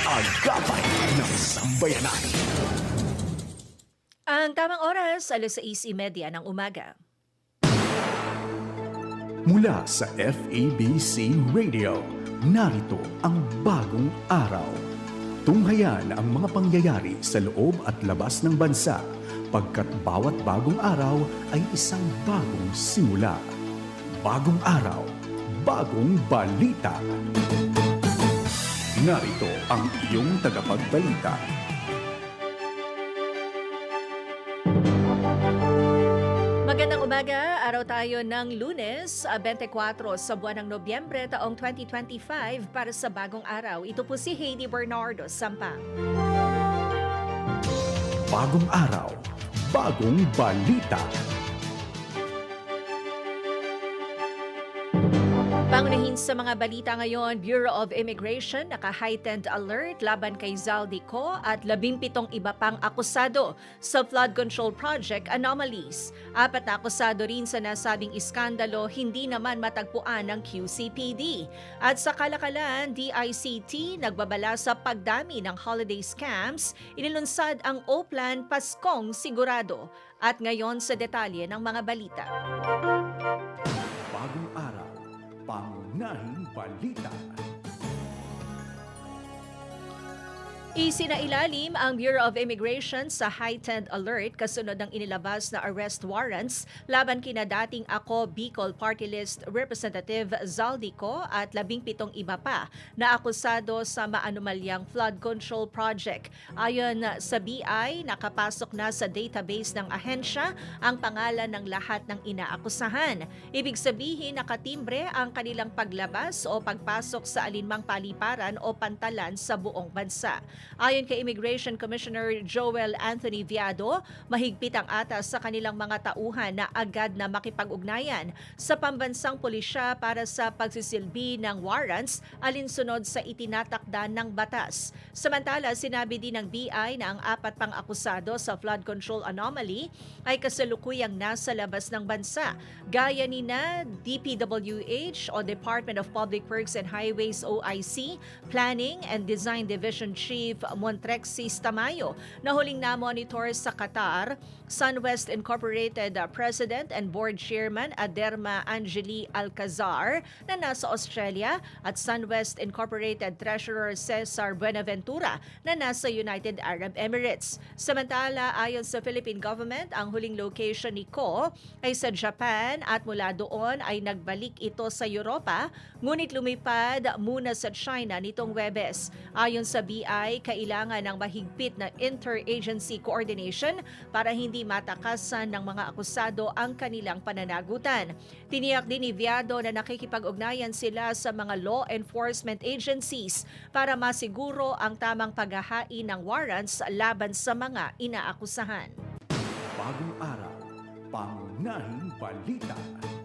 Agapay ng sambayanan. Ang tamang oras, alas 6.30 ng umaga. Mula sa FABC Radio, narito ang bagong araw. Tunghayan ang mga pangyayari sa loob at labas ng bansa pagkat bawat bagong araw ay isang bagong simula. Bagong araw, bagong balita. Narito ang iyong tagapagbalita. Magandang umaga, araw tayo ng lunes, ah, 24 sa buwan ng Nobyembre taong 2025 para sa bagong araw. Ito po si Heidi Bernardo Sampang. Bagong araw, bagong balita. Pangunahin sa mga balita ngayon, Bureau of Immigration naka-heightened alert laban kay Zaldico at 17 iba pang akusado sa flood control project anomalies. Apat na akusado rin sa nasabing iskandalo hindi naman matagpuan ng QCPD. At sa kalakalan, DICT nagbabala sa pagdami ng holiday scams, inilunsad ang O-Plan Paskong Sigurado. At ngayon sa detalye ng mga balita. Pangunahing balita. Isinailalim ang Bureau of Immigration sa heightened alert kasunod ng inilabas na arrest warrants laban kina dating ako Bicol Party List Representative Zaldico at labing pitong iba pa na akusado sa maanumalyang flood control project. Ayon sa BI, nakapasok na sa database ng ahensya ang pangalan ng lahat ng inaakusahan. Ibig sabihin nakatimbre ang kanilang paglabas o pagpasok sa alinmang paliparan o pantalan sa buong bansa. Ayon kay Immigration Commissioner Joel Anthony Viado, mahigpit ang atas sa kanilang mga tauhan na agad na makipag-ugnayan sa pambansang pulisya para sa pagsisilbi ng warrants alinsunod sa itinatakda ng batas. Samantala, sinabi din ng BI na ang apat pang akusado sa flood control anomaly ay kasalukuyang nasa labas ng bansa, gaya ni na DPWH o Department of Public Works and Highways OIC, Planning and Design Division Chief Montrexis Tamayo na huling na-monitor sa Qatar, SunWest Incorporated uh, President and Board Chairman Aderma Angeli Alcazar na nasa Australia at SunWest Incorporated Treasurer Cesar Buenaventura na nasa United Arab Emirates. Samantala, ayon sa Philippine government, ang huling location ni Ko ay sa Japan at mula doon ay nagbalik ito sa Europa, ngunit lumipad muna sa China nitong Webes. Ayon sa BI, kailangan ng mahigpit na interagency coordination para hindi matakasan ng mga akusado ang kanilang pananagutan. Tiniyak din ni Viado na nakikipag-ugnayan sila sa mga law enforcement agencies para masiguro ang tamang paghahain ng warrants laban sa mga inaakusahan. Bagong araw, pangunahing balita.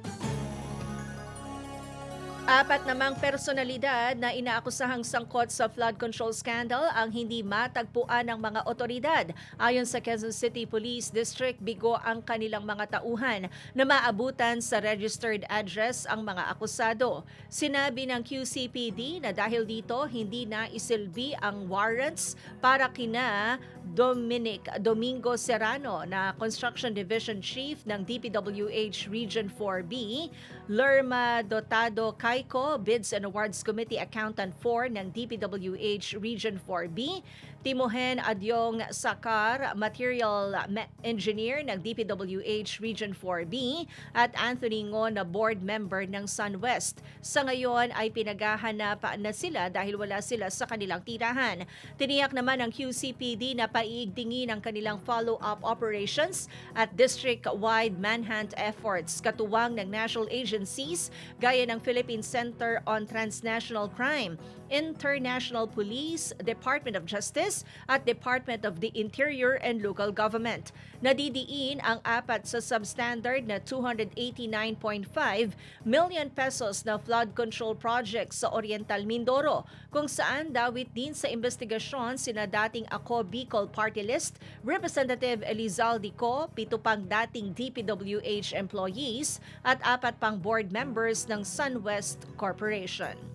Apat namang personalidad na inaakusahang sangkot sa flood control scandal ang hindi matagpuan ng mga otoridad. Ayon sa Quezon City Police District, bigo ang kanilang mga tauhan na maabutan sa registered address ang mga akusado. Sinabi ng QCPD na dahil dito hindi na isilbi ang warrants para kina Dominic Domingo Serrano na Construction Division Chief ng DPWH Region 4B, Lerma Dotado Kaiko, Bids and Awards Committee Accountant 4 ng DPWH Region 4B, Timohen Adyong Sakar, Material Engineer ng DPWH Region 4B, at Anthony Ngo na Board Member ng SunWest. Sa ngayon ay pinaghahanap na sila dahil wala sila sa kanilang tirahan. Tiniyak naman ng QCPD na paiigtingin ang kanilang follow-up operations at district-wide manhunt efforts katuwang ng national agencies gaya ng Philippine Center on Transnational Crime, International Police, Department of Justice at Department of the Interior and Local Government. Nadidiin ang apat sa substandard na 289.5 million pesos na flood control project sa Oriental Mindoro kung saan dawit din sa investigasyon sina dating ako Bicol Party List, Representative Elizalde Co, pito pang dating DPWH employees at apat pang board members ng SunWest Corporation.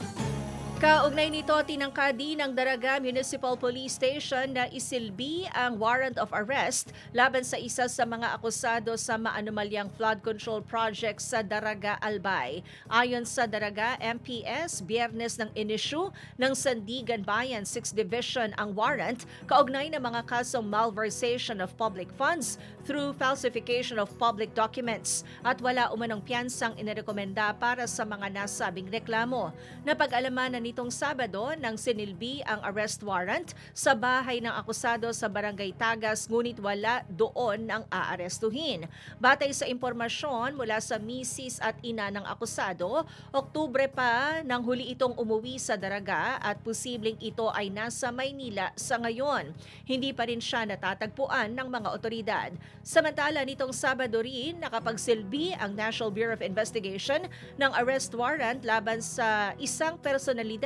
Kaugnay nito, tinangka din ng Daraga Municipal Police Station na isilbi ang warrant of arrest laban sa isa sa mga akusado sa maanumalyang flood control project sa Daraga, Albay. Ayon sa Daraga MPS, biyernes ng inisyu ng Sandigan Bayan 6th Division ang warrant kaugnay ng mga kasong malversation of public funds through falsification of public documents at wala umanong piyansang inirekomenda para sa mga nasabing reklamo. Napag-alaman na nitong Sabado nang sinilbi ang arrest warrant sa bahay ng akusado sa Barangay Tagas ngunit wala doon ang aarestuhin. Batay sa impormasyon mula sa misis at ina ng akusado, Oktubre pa nang huli itong umuwi sa Daraga at posibleng ito ay nasa Maynila sa ngayon. Hindi pa rin siya natatagpuan ng mga otoridad. Samantala nitong Sabado rin nakapagsilbi ang National Bureau of Investigation ng arrest warrant laban sa isang personalidad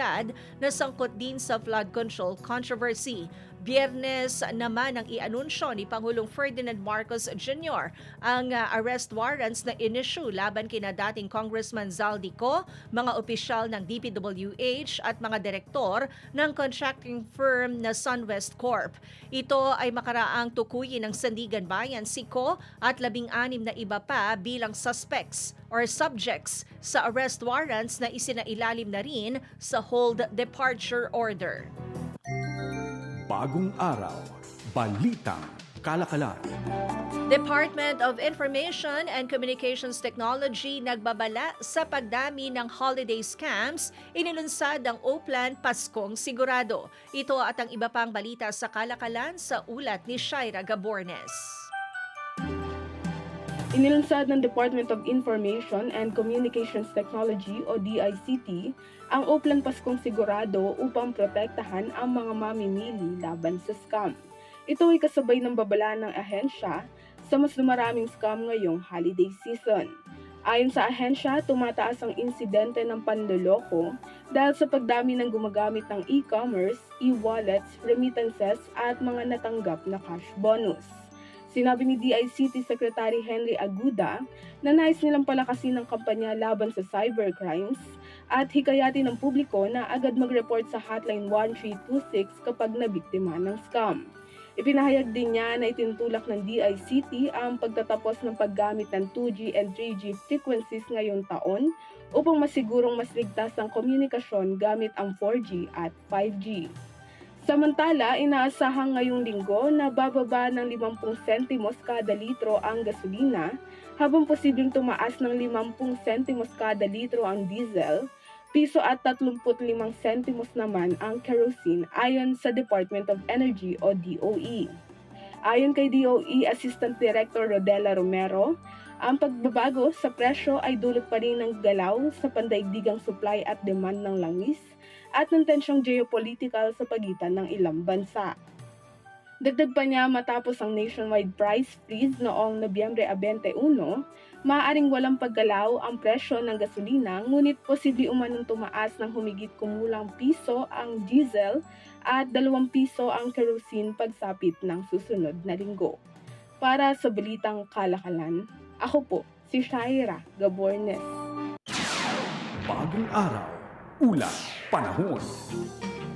na sangkot din sa flood control controversy. Biyernes naman ang ianunsyo ni Pangulong Ferdinand Marcos Jr. ang uh, arrest warrants na inisyu laban kina dating Congressman Zaldico, mga opisyal ng DPWH at mga direktor ng contracting firm na SunWest Corp. Ito ay makaraang tukuyin ng Sandigan Bayan, Siko at labing-anim na iba pa bilang suspects or subjects sa arrest warrants na isinailalim na rin sa hold departure order. Bagong araw, balitang kalakalan. Department of Information and Communications Technology nagbabala sa pagdami ng holiday scams, inilunsad ang Oplan Paskong Sigurado. Ito at ang iba pang balita sa kalakalan sa ulat ni Shaira Gabornes. Inilunsad ng Department of Information and Communications Technology o DICT ang Oplan Paskong Sigurado upang protektahan ang mga mamimili laban sa scam. Ito ay kasabay ng babala ng ahensya sa mas dumaraming scam ngayong holiday season. Ayon sa ahensya, tumataas ang insidente ng panloloko dahil sa pagdami ng gumagamit ng e-commerce, e-wallets, remittances at mga natanggap na cash bonus. Sinabi ni DICT Secretary Henry Aguda na nais nilang palakasin ang kampanya laban sa cybercrimes at hikayatin ng publiko na agad mag-report sa hotline 1326 kapag nabiktima ng scam. Ipinahayag din niya na itinutulak ng DICT ang pagtatapos ng paggamit ng 2G and 3G frequencies ngayong taon upang masigurong mas ligtas ang komunikasyon gamit ang 4G at 5G. Samantala, inaasahan ngayong linggo na bababa ng 50 sentimos kada litro ang gasolina habang posibleng tumaas ng 50 sentimos kada litro ang diesel, piso at 35 sentimos naman ang kerosene ayon sa Department of Energy o DOE. Ayon kay DOE Assistant Director Rodela Romero, ang pagbabago sa presyo ay dulot pa rin ng galaw sa pandaigdigang supply at demand ng langis at ng tensyong geopolitical sa pagitan ng ilang bansa. Dagdag pa niya matapos ang nationwide price freeze noong Nobyembre 21, maaaring walang paggalaw ang presyo ng gasolina ngunit posible umanong tumaas ng humigit kumulang piso ang diesel at 2 piso ang kerosene pagsapit ng susunod na linggo. Para sa Balitang Kalakalan, ako po si Shaira Gabornes. Bagong araw, ulat, panahon.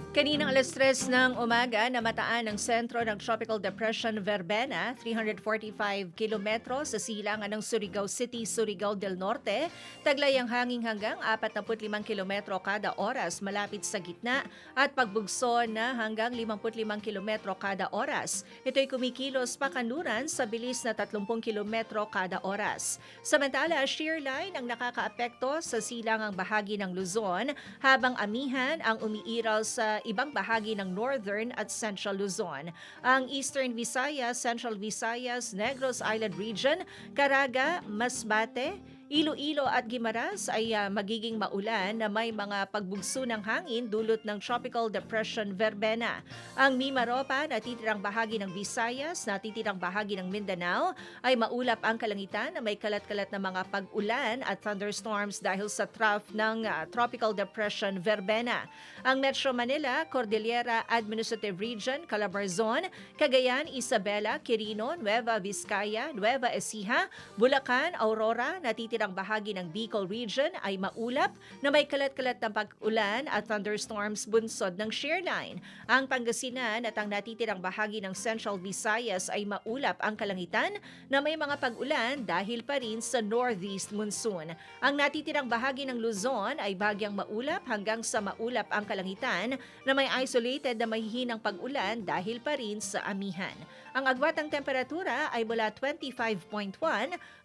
Kaninang alas 3 ng umaga, namataan ng sentro ng Tropical Depression Verbena, 345 kilometro sa silangan ng Surigao City, Surigao del Norte. Taglay ang hanging hanggang 45 kilometro kada oras malapit sa gitna at pagbugso na hanggang 55 kilometro kada oras. Ito'y kumikilos pakanluran sa bilis na 30 kilometro kada oras. Samantala, shear line ang nakakaapekto sa silangang bahagi ng Luzon habang amihan ang umiiral sa ibang bahagi ng Northern at Central Luzon. Ang Eastern Visayas, Central Visayas, Negros Island Region, Caraga, Masbate, Iloilo at Guimaras ay ah, magiging maulan na may mga pagbugso ng hangin dulot ng Tropical Depression Verbena. Ang Mimaropa, natitirang bahagi ng Visayas, natitirang bahagi ng Mindanao, ay maulap ang kalangitan na may kalat-kalat na mga pag-ulan at thunderstorms dahil sa trough ng ah, Tropical Depression Verbena. Ang Metro Manila, Cordillera Administrative Region, Calabarzon, Cagayan, Isabela, Quirino, Nueva Vizcaya, Nueva Ecija, Bulacan, Aurora, natitirang natitirang bahagi ng Bicol Region ay maulap na may kalat-kalat na pag-ulan at thunderstorms bunsod ng shearline. Ang Pangasinan at ang natitirang bahagi ng Central Visayas ay maulap ang kalangitan na may mga pag-ulan dahil pa rin sa northeast monsoon. Ang natitirang bahagi ng Luzon ay bagyang maulap hanggang sa maulap ang kalangitan na may isolated na mahihinang pag-ulan dahil pa rin sa amihan. Ang agwatang temperatura ay mula 25.1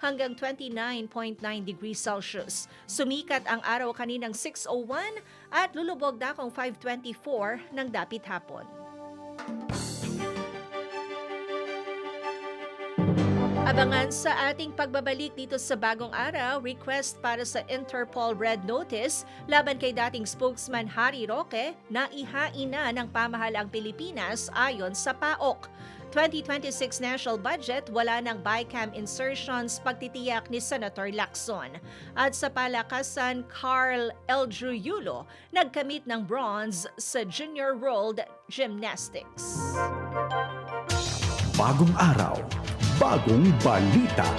hanggang 29.9 degrees Celsius. Sumikat ang araw kaninang 6.01 at lulubog na kung 5.24 ng dapit hapon. Abangan sa ating pagbabalik dito sa bagong araw, request para sa Interpol Red Notice laban kay dating spokesman Harry Roque na ihain na ng pamahalang Pilipinas ayon sa PAOK. 2026 national budget, wala ng BICAM insertions pagtitiyak ni Senator Lacson. At sa palakasan, Carl Eldruyulo nagkamit ng bronze sa Junior World Gymnastics. Bagong araw, bagong balita.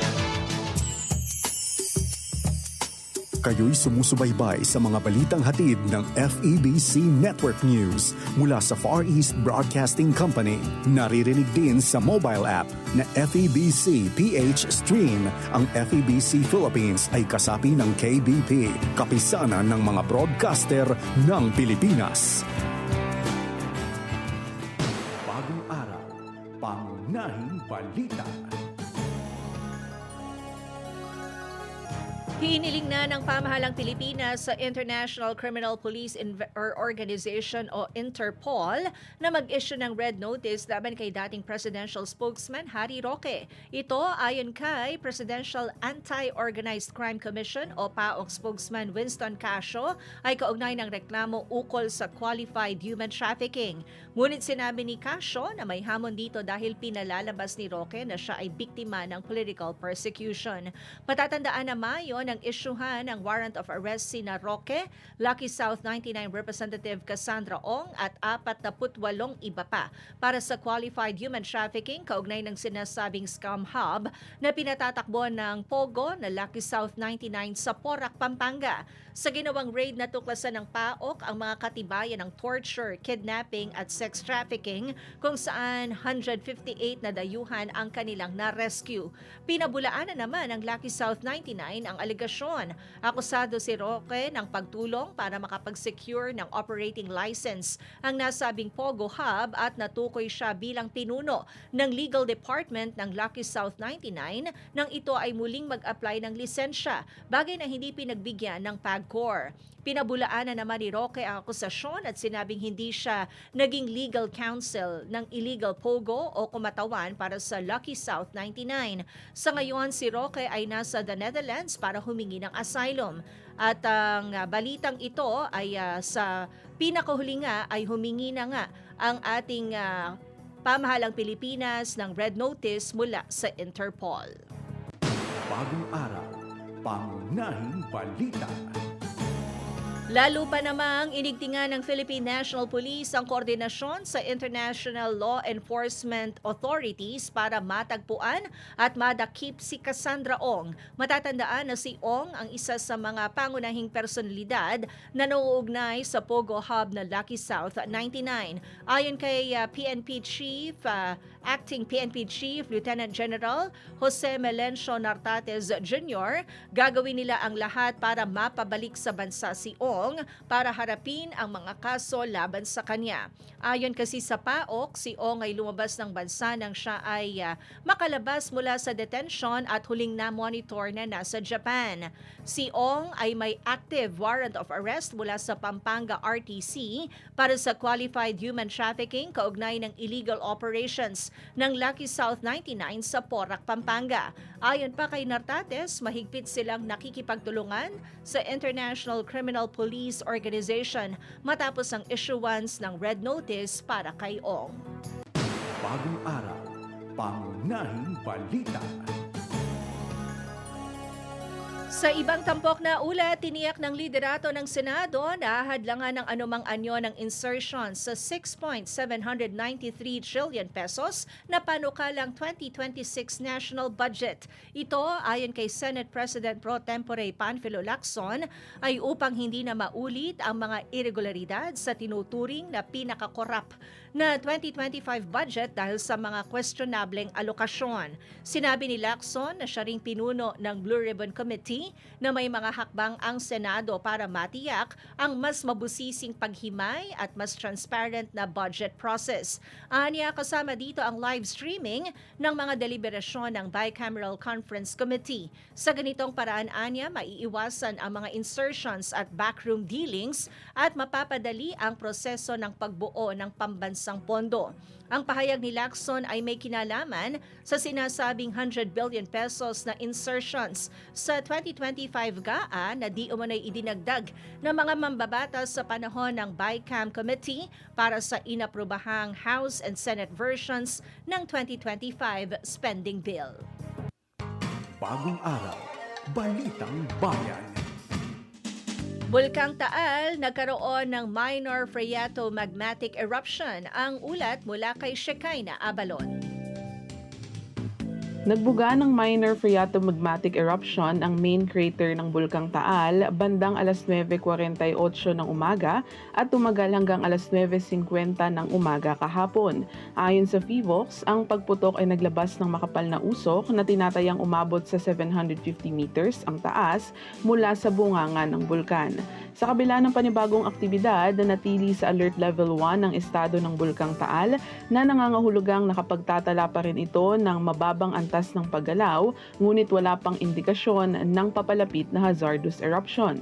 Kayo'y sumusubaybay sa mga balitang hatid ng FEBC Network News mula sa Far East Broadcasting Company. Naririnig din sa mobile app na FEBC PH Stream. Ang FEBC Philippines ay kasapi ng KBP, kapisanan ng mga broadcaster ng Pilipinas. Hiniling na ng pamahalang Pilipinas sa International Criminal Police Inve- or Organization o Interpol na mag-issue ng red notice laban kay dating presidential spokesman Harry Roque. Ito ayon kay Presidential Anti-Organized Crime Commission o PAOK spokesman Winston Casio ay kaugnay ng reklamo ukol sa qualified human trafficking. Ngunit sinabi ni Casio na may hamon dito dahil pinalalabas ni Roque na siya ay biktima ng political persecution. Patatandaan na Mayo ng isyuhan ng warrant of arrest sina Roque, Lucky South 99 Representative Cassandra Ong at 48 iba pa para sa qualified human trafficking kaugnay ng sinasabing scam hub na pinatatakbo ng Pogo na Lucky South 99 sa Porac, Pampanga. Sa ginawang raid na tuklasan ng PAOK ang mga katibayan ng torture, kidnapping at sex trafficking kung saan 158 na dayuhan ang kanilang na-rescue. Pinabulaan na naman ng Lucky South 99 ang aligasyon. Akusado si Roque ng pagtulong para makapag-secure ng operating license ang nasabing Pogo Hub at natukoy siya bilang pinuno ng legal department ng Lucky South 99 nang ito ay muling mag-apply ng lisensya, bagay na hindi pinagbigyan ng PAGCOR. Pinabulaan na naman ni Roque ang akusasyon at sinabing hindi siya naging legal counsel ng illegal pogo o kumatawan para sa Lucky South 99. Sa ngayon, si Roque ay nasa the Netherlands para humingi ng asylum. At ang ah, balitang ito ay ah, sa pinakahuli nga ay humingi na nga ang ating ah, pamahalang Pilipinas ng red notice mula sa Interpol. Bagong araw, pangunahing balita. Lalo pa namang inigtingan ng Philippine National Police ang koordinasyon sa International Law Enforcement Authorities para matagpuan at madakip si Cassandra Ong. Matatandaan na si Ong ang isa sa mga pangunahing personalidad na nauugnay sa Pogo Hub na Lucky South 99. Ayon kay uh, PNP Chief, uh, Acting PNP Chief Lieutenant General Jose Melencio Nartates Jr., gagawin nila ang lahat para mapabalik sa bansa si Ong para harapin ang mga kaso laban sa kanya. Ayon kasi sa PAOK, si Ong ay lumabas ng bansa nang siya ay ah, makalabas mula sa detention at huling na-monitor na nasa Japan. Si Ong ay may active warrant of arrest mula sa Pampanga RTC para sa qualified human trafficking kaugnay ng illegal operations ng Lucky South 99 sa Porac, Pampanga. Ayon pa kay Nartates, mahigpit silang nakikipagtulungan sa International Criminal Police Organization matapos ang issuance ng red notice para kay Ong. Bagong araw, pangunahing balita. Sa ibang tampok na ulat, tiniyak ng liderato ng Senado na hadlangan ng anumang anyo ng insertion sa 6.793 trillion pesos na panukalang 2026 national budget. Ito, ayon kay Senate President Pro Tempore Panfilo Lacson, ay upang hindi na maulit ang mga irregularidad sa tinuturing na pinakakorap na 2025 budget dahil sa mga questionableng alokasyon. Sinabi ni Lacson na siya ring pinuno ng Blue Ribbon Committee na may mga hakbang ang Senado para matiyak ang mas mabusising paghimay at mas transparent na budget process. Anya kasama dito ang live streaming ng mga deliberasyon ng Bicameral Conference Committee. Sa ganitong paraan, Anya, maiiwasan ang mga insertions at backroom dealings at mapapadali ang proseso ng pagbuo ng pambansang pondo. Ang pahayag ni Lacson ay may kinalaman sa sinasabing 100 billion pesos na insertions sa 2025 GAA na di umano'y idinagdag ng mga mambabatas sa panahon ng BICAM Committee para sa inaprobahang House and Senate versions ng 2025 spending bill. Bagong araw, balitang bayan. Bulkang Taal nagkaroon ng minor phreatomagmatic eruption. Ang ulat mula kay Shekinah Abalon. Nagbuga ng minor phreatomagmatic eruption ang main crater ng Bulkang Taal bandang alas 9.48 ng umaga at tumagal hanggang alas 9.50 ng umaga kahapon. Ayon sa FIVOX, ang pagputok ay naglabas ng makapal na usok na tinatayang umabot sa 750 meters ang taas mula sa bunganga ng bulkan. Sa kabila ng panibagong aktibidad, natili sa alert level 1 ang estado ng Bulkang Taal na nangangahulugang nakapagtatala pa rin ito ng mababang antas ng paggalaw ngunit wala pang indikasyon ng papalapit na hazardous eruption.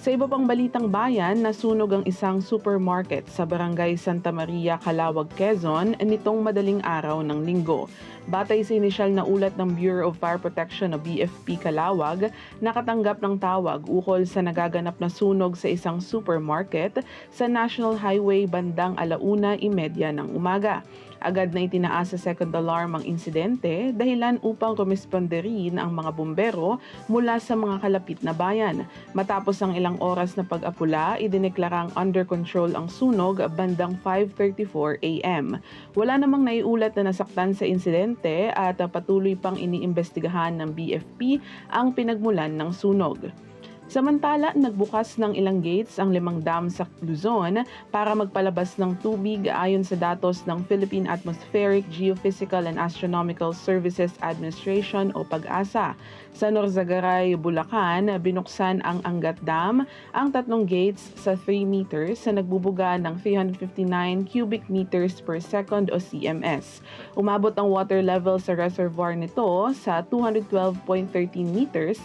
Sa iba pang balitang bayan, nasunog ang isang supermarket sa barangay Santa Maria, Calawag, Quezon nitong madaling araw ng linggo. Batay sa inisyal na ulat ng Bureau of Fire Protection o BFP Calawag, nakatanggap ng tawag ukol sa nagaganap na sunog sa isang supermarket sa National Highway bandang alauna imedya ng umaga. Agad na itinaas sa second alarm ang insidente dahilan upang rumisponde rin ang mga bumbero mula sa mga kalapit na bayan. Matapos ang ilang oras na pag-apula, idineklarang under control ang sunog bandang 5.34 a.m. Wala namang naiulat na nasaktan sa insidente at patuloy pang iniimbestigahan ng BFP ang pinagmulan ng sunog. Samantala, nagbukas ng ilang gates ang limang dam sa Luzon para magpalabas ng tubig ayon sa datos ng Philippine Atmospheric, Geophysical and Astronomical Services Administration o PAGASA. Sa Norzagaray, Bulacan, binuksan ang Angat Dam, ang tatlong gates sa 3 meters sa nagbubuga ng 359 cubic meters per second o CMS. Umabot ang water level sa reservoir nito sa 212.13 meters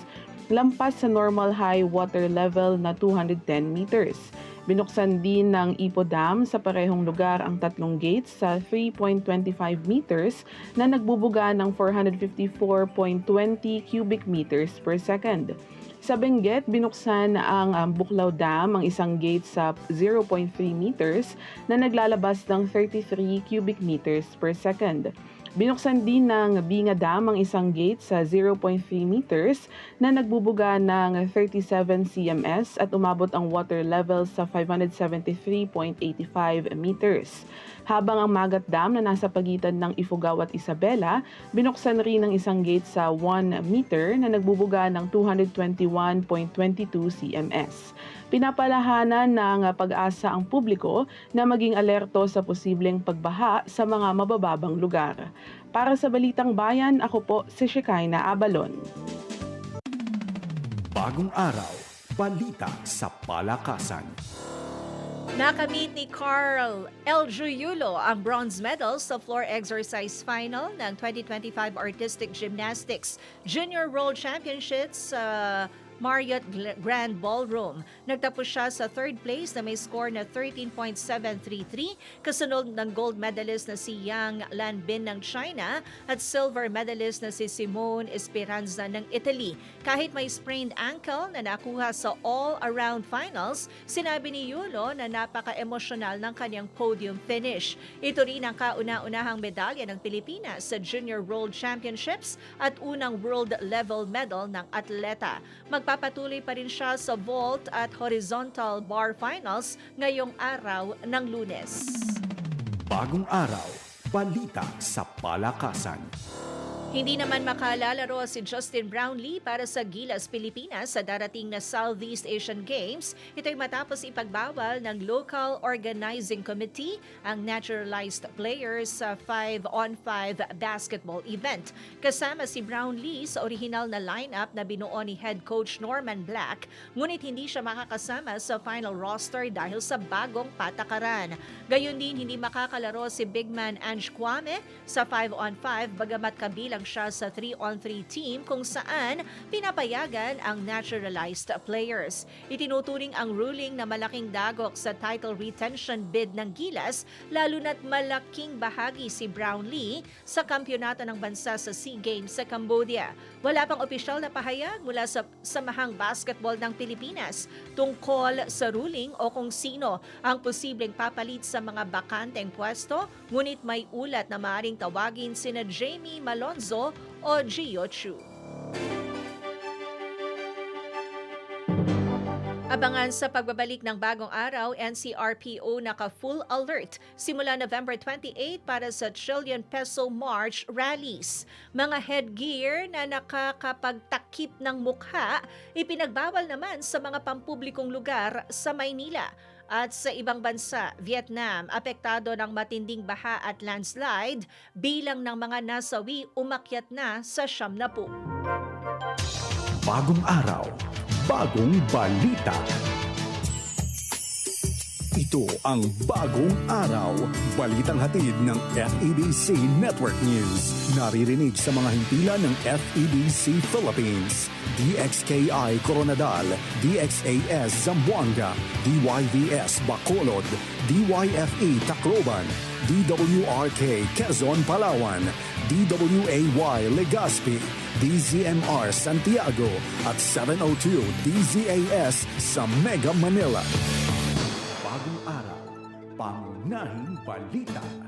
lampas sa normal high water level na 210 meters. Binuksan din ng Ipo Dam sa parehong lugar ang tatlong gates sa 3.25 meters na nagbubuga ng 454.20 cubic meters per second. Sa Benguet, binuksan ang um, Buklaw Dam, ang isang gate sa 0.3 meters na naglalabas ng 33 cubic meters per second. Binuksan din ng Binga Dam ang isang gate sa 0.3 meters na nagbubuga ng 37 cms at umabot ang water level sa 573.85 meters. Habang ang Magat Dam na nasa pagitan ng Ifugao at Isabela, binuksan rin ang isang gate sa 1 meter na nagbubuga ng 221.22 cms. Pinapalahanan ng pag-asa ang publiko na maging alerto sa posibleng pagbaha sa mga mabababang lugar. Para sa Balitang Bayan, ako po si Shekinah Abalon. Bagong araw, balita sa palakasan. Nakamit ni Carl L. Juyulo ang bronze medal sa floor exercise final ng 2025 Artistic Gymnastics Junior World Championships sa Marriott Grand Ballroom. Nagtapos siya sa third place na may score na 13.733 kasunod ng gold medalist na si Yang Lanbin ng China at silver medalist na si Simone Esperanza ng Italy. Kahit may sprained ankle na nakuha sa all-around finals, sinabi ni Yulo na napaka-emosyonal ng kanyang podium finish. Ito rin ang kauna-unahang medalya ng Pilipinas sa Junior World Championships at unang world level medal ng atleta. Magpapatuloy pa rin siya sa vault at horizontal bar finals ngayong araw ng lunes. Bagong araw, balita sa palakasan. Hindi naman makalalaro si Justin Brownlee para sa Gilas, Pilipinas sa darating na Southeast Asian Games. Ito'y matapos ipagbawal ng Local Organizing Committee ang naturalized players sa 5-on-5 basketball event. Kasama si Brownlee sa original na lineup na binuo ni head coach Norman Black, ngunit hindi siya makakasama sa final roster dahil sa bagong patakaran. Gayon din hindi makakalaro si big man Ange Kwame sa 5-on-5 bagamat kabilang siya sa 3-on-3 team kung saan pinapayagan ang naturalized players. Itinuturing ang ruling na malaking dagok sa title retention bid ng Gilas lalo na't malaking bahagi si Brownlee sa kampyonato ng bansa sa SEA Games sa Cambodia. Wala pang opisyal na pahayag mula sa Samahang Basketball ng Pilipinas tungkol sa ruling o kung sino ang posibleng papalit sa mga bakanteng pwesto, ngunit may ulat na maaaring tawagin sina Jamie Malonzo o Gio Chu. Abangan sa pagbabalik ng bagong araw, NCRPO naka full alert simula November 28 para sa Trillion Peso March rallies. Mga headgear na nakakapagtakip ng mukha, ipinagbawal naman sa mga pampublikong lugar sa Maynila. At sa ibang bansa, Vietnam, apektado ng matinding baha at landslide, bilang ng mga nasawi umakyat na sa siyam na po. Bagong araw, bagong balita. Ito ang Bagong Araw, balitang hatid ng FEBC Network News. Naririnig sa mga himpilan ng FEBC Philippines, DXKI Coronadal, DXAS Zamboanga, DYVS Bacolod, DYFE Tacloban, DWRK Quezon Palawan, DWAY Legazpi, DZMR Santiago at 702 DZAS sa Mega Manila. Bagong araw, pangunahing balita.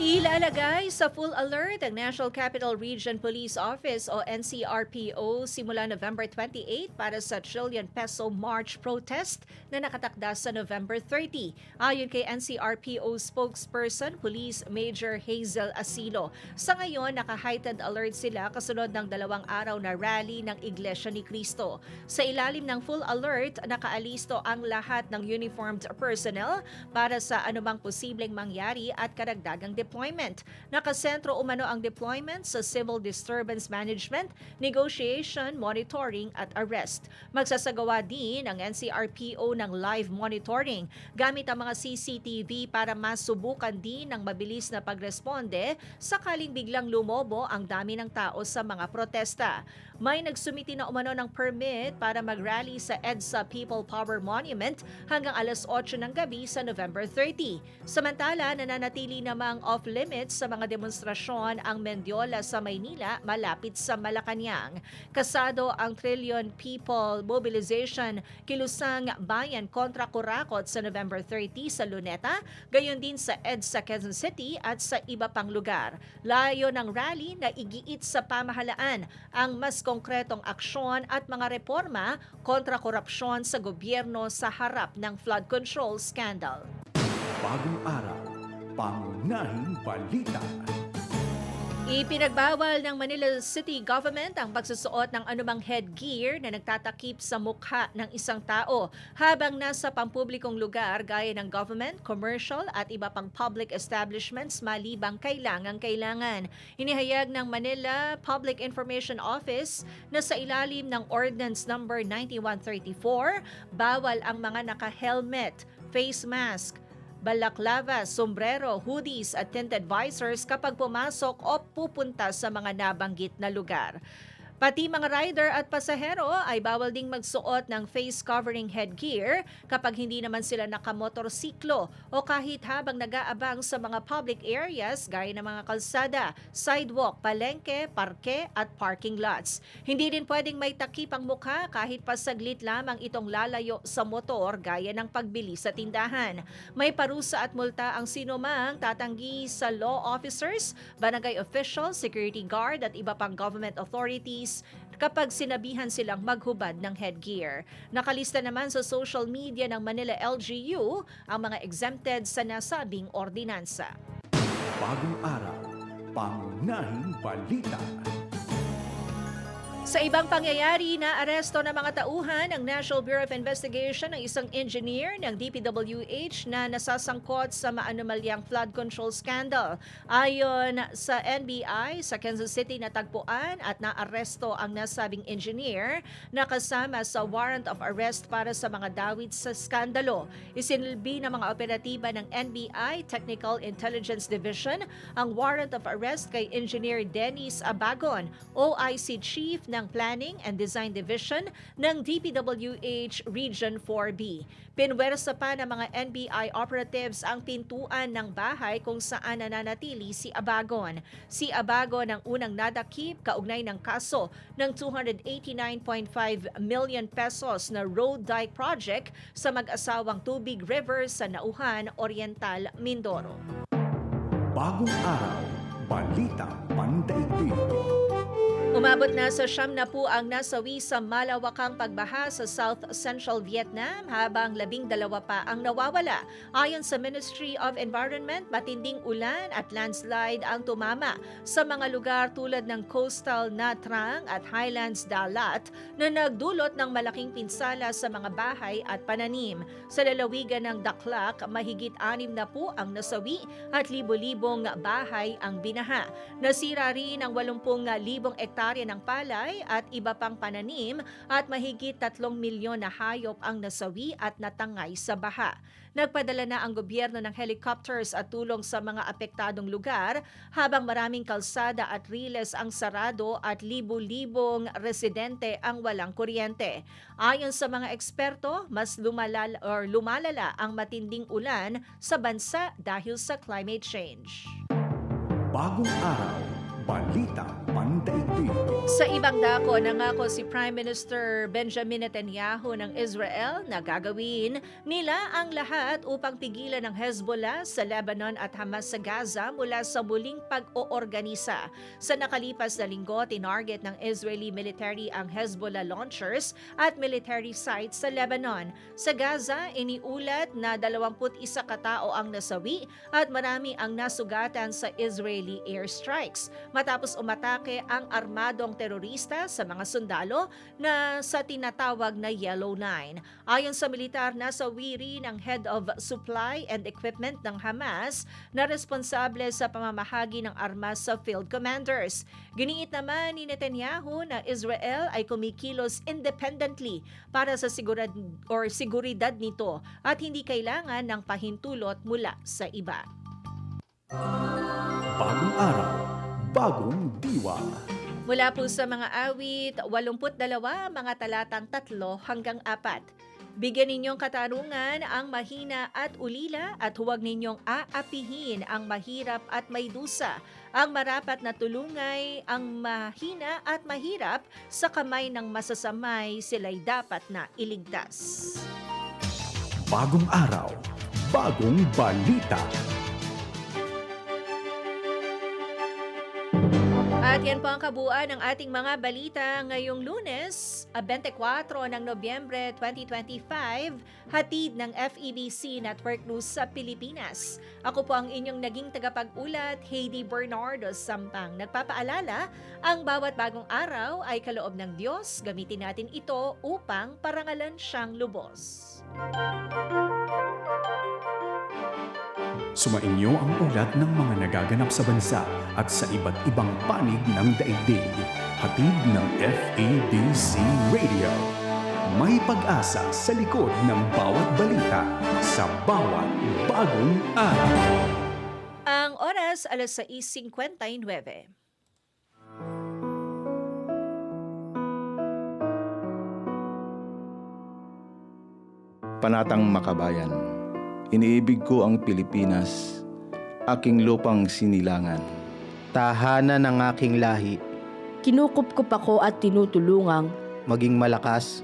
Ilalagay sa full alert ang National Capital Region Police Office o NCRPO simula November 28 para sa Trillion Peso March protest na nakatakda sa November 30. Ayon kay NCRPO spokesperson Police Major Hazel Asilo. Sa ngayon, naka-heightened alert sila kasunod ng dalawang araw na rally ng Iglesia ni Cristo. Sa ilalim ng full alert, nakaalisto ang lahat ng uniformed personnel para sa anumang posibleng mangyari at karagdagang deployment. Nakasentro umano ang deployment sa civil disturbance management, negotiation, monitoring at arrest. Magsasagawa din ang NCRPO ng live monitoring gamit ang mga CCTV para masubukan din ng mabilis na pagresponde sakaling biglang lumobo ang dami ng tao sa mga protesta. May nagsumiti na umano ng permit para mag-rally sa EDSA People Power Monument hanggang alas 8 ng gabi sa November 30. Samantala, nananatili namang off-limits sa mga demonstrasyon ang Mendiola sa Maynila malapit sa Malacanang. Kasado ang Trillion People Mobilization Kilusang Bayan kontra Kurakot sa November 30 sa Luneta, gayon din sa EDSA Quezon City at sa iba pang lugar. Layo ng rally na igiit sa pamahalaan ang mas konkretong aksyon at mga reforma kontra korupsyon sa gobyerno sa harap ng flood control scandal. Bagong araw, pangunahing balita. Ipinagbawal ng Manila City Government ang pagsusuot ng anumang headgear na nagtatakip sa mukha ng isang tao habang nasa pampublikong lugar gaya ng government, commercial at iba pang public establishments malibang kailangan-kailangan. Inihayag ng Manila Public Information Office na sa ilalim ng Ordinance Number 9134, bawal ang mga naka-helmet, face mask, balaklava, sombrero, hoodies at tinted visors kapag pumasok o pupunta sa mga nabanggit na lugar. Pati mga rider at pasahero ay bawal ding magsuot ng face covering headgear kapag hindi naman sila nakamotorsiklo o kahit habang nag-aabang sa mga public areas gaya ng mga kalsada, sidewalk, palengke, parke at parking lots. Hindi din pwedeng may takip ang mukha kahit pasaglit lamang itong lalayo sa motor gaya ng pagbili sa tindahan. May parusa at multa ang sinumang tatanggi sa law officers, barangay officials, security guard at iba pang government authorities kapag sinabihan silang maghubad ng headgear. Nakalista naman sa social media ng Manila LGU ang mga exempted sa nasabing ordinansa. Bagong araw, pangunahing balita. Sa ibang pangyayari, na aresto ng mga tauhan ng National Bureau of Investigation ng isang engineer ng DPWH na nasasangkot sa maanomalyang flood control scandal. Ayon sa NBI, sa Kansas City natagpuan at naaresto ang nasabing engineer na kasama sa warrant of arrest para sa mga dawit sa skandalo. Isinilbi ng mga operatiba ng NBI Technical Intelligence Division ang warrant of arrest kay Engineer Dennis Abagon, OIC Chief ng Planning and Design Division ng DPWH Region 4B. Pinwersa pa ng mga NBI operatives ang pintuan ng bahay kung saan nananatili si Abagon. Si Abagon ang unang nadakip kaugnay ng kaso ng 289.5 million pesos na road dike project sa mag-asawang Tubig River sa Nauhan, Oriental, Mindoro. Bagong araw, balita pandaigdig. Umabot na sa siyam na po ang nasawi sa malawakang pagbaha sa South Central Vietnam habang labing dalawa pa ang nawawala. Ayon sa Ministry of Environment, matinding ulan at landslide ang tumama sa mga lugar tulad ng coastal Nha Trang at Highlands Dalat na nagdulot ng malaking pinsala sa mga bahay at pananim. Sa lalawigan ng Daklak, mahigit anim na po ang nasawi at libo-libong bahay ang binaha. Nasira rin ang 80,000 hektarya ng palay at iba pang pananim at mahigit 3 milyon na hayop ang nasawi at natangay sa baha. Nagpadala na ang gobyerno ng helicopters at tulong sa mga apektadong lugar habang maraming kalsada at riles ang sarado at libu-libong residente ang walang kuryente. Ayon sa mga eksperto, mas lumalala, or lumalala ang matinding ulan sa bansa dahil sa climate change. Bagong araw, balita pandaigdig. Sa ibang dako, nangako si Prime Minister Benjamin Netanyahu ng Israel na gagawin nila ang lahat upang pigilan ang Hezbollah sa Lebanon at Hamas sa Gaza mula sa muling pag-oorganisa. Sa nakalipas na linggo, tinarget ng Israeli military ang Hezbollah launchers at military sites sa Lebanon. Sa Gaza, iniulat na 21 katao ang nasawi at marami ang nasugatan sa Israeli airstrikes matapos umatake ang armadong terorista sa mga sundalo na sa tinatawag na Yellow Nine. Ayon sa militar, nasawi rin ang head of supply and equipment ng Hamas na responsable sa pamamahagi ng armas sa field commanders. Giniit naman ni Netanyahu na Israel ay kumikilos independently para sa sigurad or seguridad nito at hindi kailangan ng pahintulot mula sa iba. Bagong araw, bagong diwa. Mula po sa mga awit, 82, mga talatang 3 hanggang 4. Bigyan ninyong katarungan ang mahina at ulila at huwag ninyong aapihin ang mahirap at may dusa. Ang marapat na tulungay ang mahina at mahirap sa kamay ng masasamay sila'y dapat na iligtas. Bagong araw, bagong balita. At yan po ang kabuuan ng ating mga balita ngayong lunes, ah, 24 ng Nobyembre 2025, hatid ng FEBC Network News sa Pilipinas. Ako po ang inyong naging tagapag-ulat, Heidi Bernardo Sampang. Nagpapaalala, ang bawat bagong araw ay kaloob ng Diyos. Gamitin natin ito upang parangalan siyang lubos. Sumainyo ang ulat ng mga nagaganap sa bansa at sa iba't ibang panig ng daigdig. Hatid ng FABC Radio. May pag-asa sa likod ng bawat balita sa bawat bagong araw. Ang oras alas 6.59. Panatang Makabayan Iniibig ko ang Pilipinas, aking lupang sinilangan. tahanan ng aking lahi, Kinukupkup ako at tinutulungang maging malakas